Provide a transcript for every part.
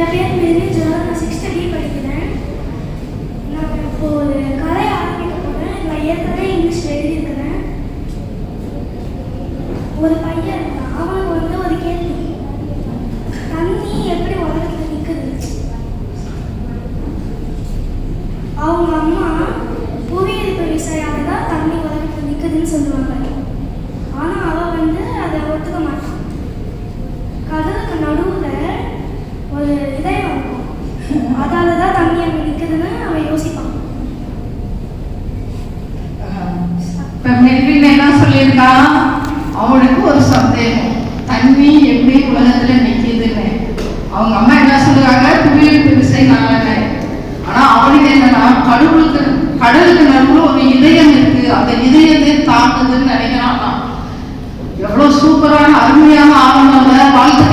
என் பேர் மேரி ஜோர் படிக்கிறேன். நான் இப்போ ஒரு கதை ஆரம்பிக்க போகிறேன் நான் ஏற்கனவே இங்கிலீஷில் எழுதியிருக்கிறேன். ஒரு பையன் இருக்கான் கேட்டேன் அவங்க அம்மா என்ன சொல்லுறாங்க? புவியீர்ப்பு விசை நல்லன ஆனா அவனுக்கு என்னன்னா கடவுளுக்கு கடலுக்கு நடுவுல ஒரு இதயம் இருக்கு. அந்த இதயத்தை தாக்குதுன்னு நினைக்கிறான் எவ்வளவு சூப்பரான அருமையான ஆவணங்களை வாழ்த்து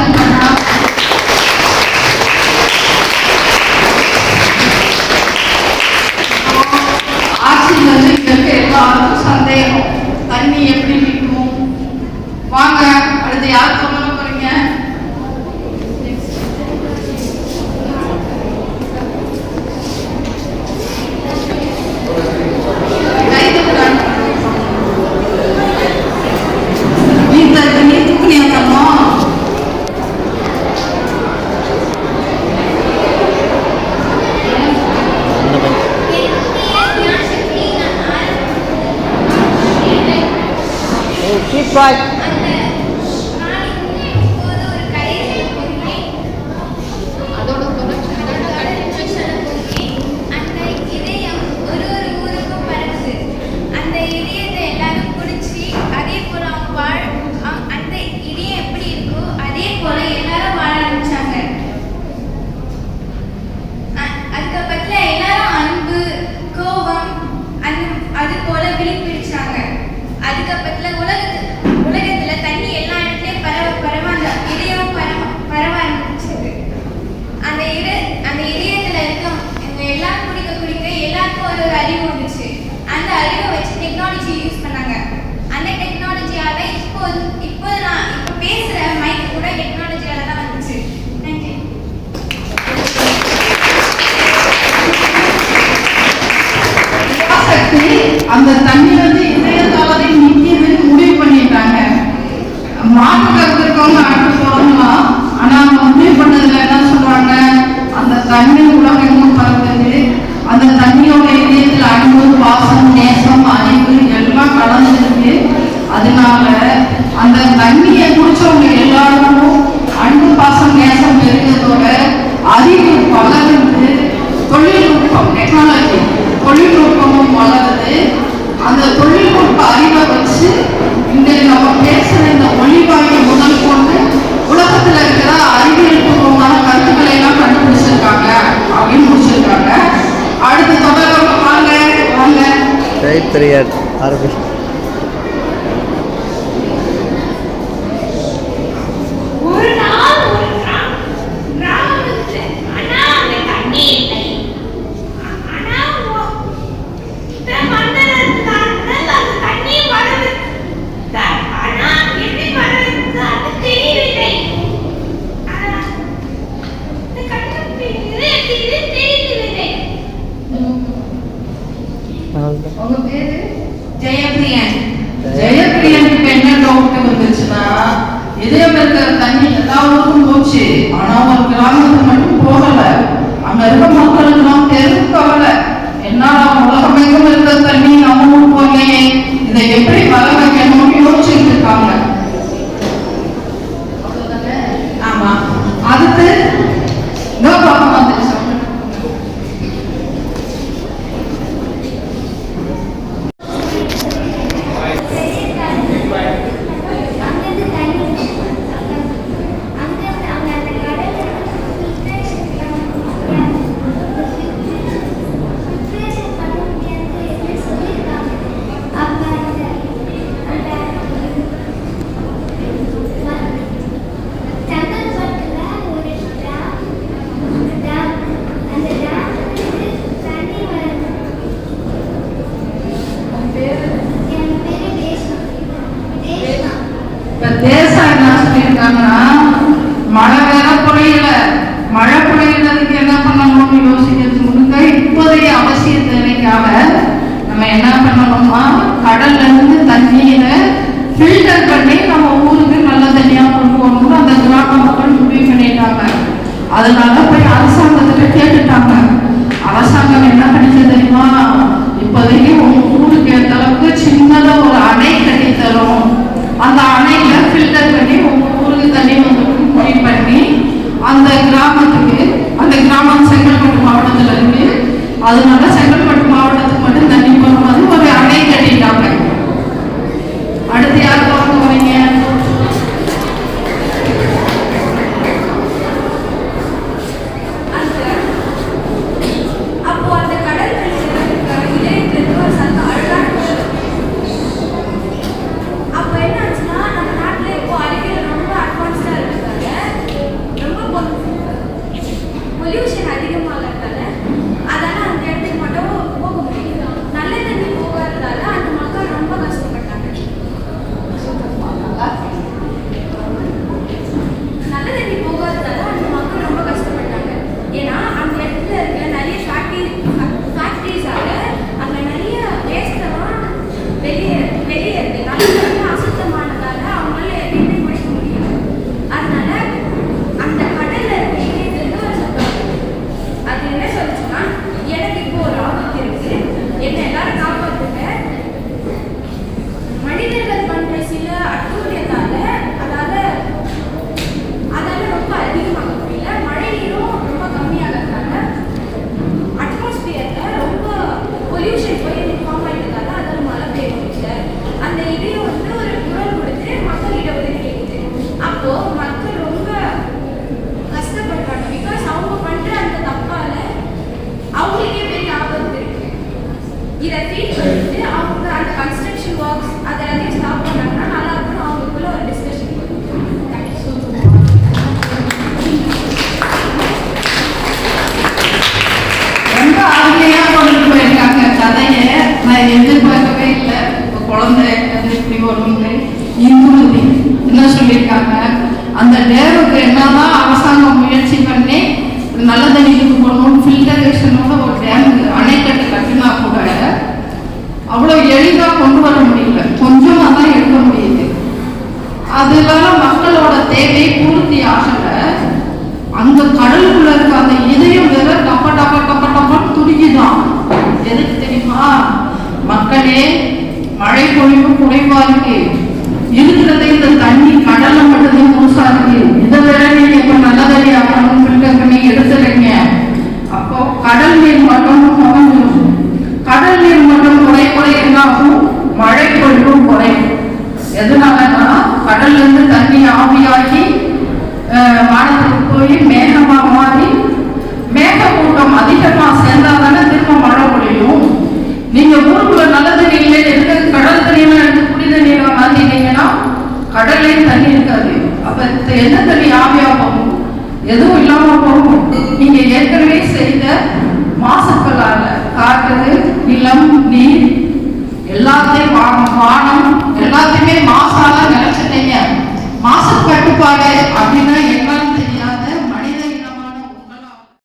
But அந்த தண்ணியை குடிச்சவங்க எல்லாருக்கும் அன்பு பாசம் நேசம் பெருகிறதோட அறிவு வளர்ந்து தொழில்நுட்பம் டெக்னாலஜி தொழில்நுட்பமும் வளருது அந்த தொழில்நுட்ப அறிவை வச்சு இந்த நம்ம பேசுற இந்த மொழிவாயை முதல் கொண்டு உலகத்துல இருக்கிற அறிவியல் பூர்வமான கருத்துக்களை எல்லாம் கண்டுபிடிச்சிருக்காங்க அப்படின்னு முடிச்சிருக்காங்க. அடுத்து தொடர்பு வாங்க. வாங்க உங்க பேரு? ஜெயபிரியன் ஜெயபிரியனுக்கு என்ன டாக்டர் வந்துச்சுன்னா இதயம் இருக்கிற தண்ணி எல்லா ஊருக்கும் போச்சு. ஆனா ஒரு கிராமத்துக்கு மட்டும் போகல. அங்க இருக்க தண்ணிக்காக நம்ம என்ன பண்ணணும்னா கடல்ல இருந்து தண்ணீரை ஃபில்டர் பண்ணி நம்ம ஊருக்கு நல்ல தண்ணியா கொண்டு வரணும்னு அந்த கிராம மக்கள் முடிவு பண்ணிட்டாங்க. அதனால போய் அரசாங்கத்துக்கு கேட்டுட்டாங்க. அரசாங்கம் என்ன பண்ணிச்சு தெரியுமா? இப்போதைக்கு உங்க ஊருக்கு ஏற்ற அளவுக்கு சின்னதா ஒரு அணை கட்டி தரும். அந்த அணையில ஃபில்டர் பண்ணி உங்க ஊருக்கு தண்ணி வந்து முடிவு பண்ணி அந்த கிராமத்துக்கு அந்த கிராமம் செங்கல்பட்டு மாவட்டத்துல இருக்கு. அதனால செங்கல்பட்டு மாவட்டத்துக்கு மட்டும் தண்ணி போற மாதிரி ஒரு அணை கட்டிட்டாங்க அடுத்து யார் பார்க்க போறீங்க அந்த அப்போ அந்த கடல் இதயத்திலிருந்து ஒரு சத்தம் அழகான குரல். அப்போ என்ன ஆச்சுன்னா நம்ம நாட்டுல இப்போ அறிவியல் ரொம்ப அட்வான்ஸ்டா இருக்கிறதால ரொம்ப பொல்யூஷன் அதிகமாகிறதால அதால அந்த இடத்துக்கு மட்டும் போக முடியல நல்ல தண்ணி போகாததால அந்த மக்கள் ரொம்ப கஷ்டப்பட்டாங்க நல்ல தண்ணி போகாததால அந்த மக்கள் ரொம்ப கஷ்டப்பட்டாங்க ஏன்னா அந்த இடத்துல இருக்க நிறைய ஃபேக்டரி ஃபேக்டரிஸால அங்க நிறைய வேஸ்டெல்லாம் வெளியே வெளியே இருக்கு நல்ல தண்ணி அசுத்தமானதால அவங்களால எதையுமே குடிக்க முடியல அதனால அந்த கடல்ல இருக்க இதயத்திலிருந்து ஒரு சத்தம் வருது. அது எனக்கு இப்போ ஒரு ஆபத்து இருக்கு. என்ன எல்லாரும் காப்பாற்ற இதை ஃபீல் பண்ணிட்டு அவங்க அந்த கன்ஸ்ட்ரக்ஷன் ஒர்க்ஸ் அதை எல்லாத்தையும் ஸ்டாப் பண்ணாங்கன்னா நல்லா இருக்கும்னு அவங்களுக்குள்ள ஒரு டிஸ்கஷன் ரொம்ப அருமையா கொண்டு போயிருக்காங்க கதையை நான் எதிர்பார்க்கவே தேவை பூர்த்தி அந்த கடலுக்குள்ள இருக்க அந்த இதயம் வேற டப்ப டப்ப டப்ப டப்பன்னு துடிக்குதான். எதுக்கு தெரியுமா? மக்களே மழை பொழிவு குறைவா இருக்கு. இருக்கிறத இந்த தண்ணி கடல்ல மட்டும்தான் முழுசா இருக்கு இதை விட நீங்க இப்ப நல்ல தண்ணி ஆகணும் ஃபில்டர் பண்ணி எடுத்துறீங்க அப்போ கடல் நீர் மட்டம் குறைஞ்சிரும் கடல் நீர் மட்டம் குறை குறை என்ன ஆகும் மழை பொழிவும் குறையும் எதனாலன்னா கடல்ல இருந்து தண்ணி ஆவியாகி அஹ், வானத்துக்கு போய் மேகமா மாறி மேகக்கூட்டம் அதிகமா சேர்ந்தா தானே திரும்ப மழை பொழியும் நீங்க ஊருக்குள்ள நல்ல தண்ணி இல்லை எடுத்து கடல் தண்ணியெல்லாம் எடுத்து குடி தண்ணீரை மாத்திட்டீங்கன்னா கடல்லையும் தண்ணி இருக்காது அப்ப இந்த என்ன தண்ணி ஆவியா போகும் எதுவும் இல்லாம போகும். நீங்க ஏற்கனவே செய்த மாசுக்களால காற்று நிலம் நீர் எல்லாத்தையும் வானம் எல்லாத்தையுமே மாசால நினைச்சிட்டீங்க மாசு கட்டுப்பாடு அப்படின்னா